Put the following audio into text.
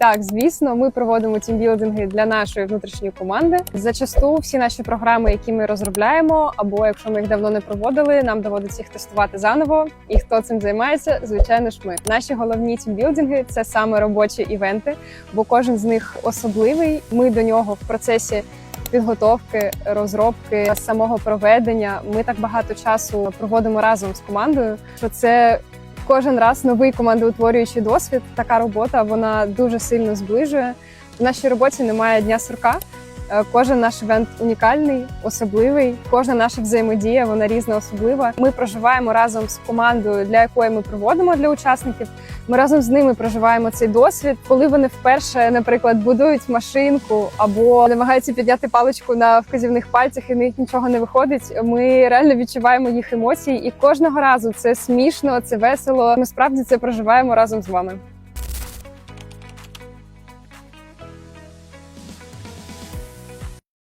Так, звісно, ми проводимо тімбілдинги для нашої внутрішньої команди. Зачасту всі наші програми, які ми розробляємо, або якщо ми їх давно не проводили, нам доводиться їх тестувати заново. І хто цим займається, звичайно ж, ми наші головні тімбілдинги це саме робочі івенти, бо кожен з них особливий. Ми до нього в процесі. Підготовки, розробки, самого проведення. Ми так багато часу проводимо разом з командою, що це кожен раз новий командоутворюючий досвід. Така робота вона дуже сильно зближує. В нашій роботі немає дня сурка. Е, Кожен наш івент унікальний, особливий. Кожна наша взаємодія вона різна, особлива. Ми проживаємо разом з командою, для якої ми проводимо для учасників. Ми разом з ними проживаємо цей досвід. Коли вони вперше, наприклад, будують машинку або намагаються підняти паличку на вказівних пальцях, і в них нічого не виходить. Ми реально відчуваємо їх емоції, і кожного разу це смішно, це весело. Ми справді це проживаємо разом з вами.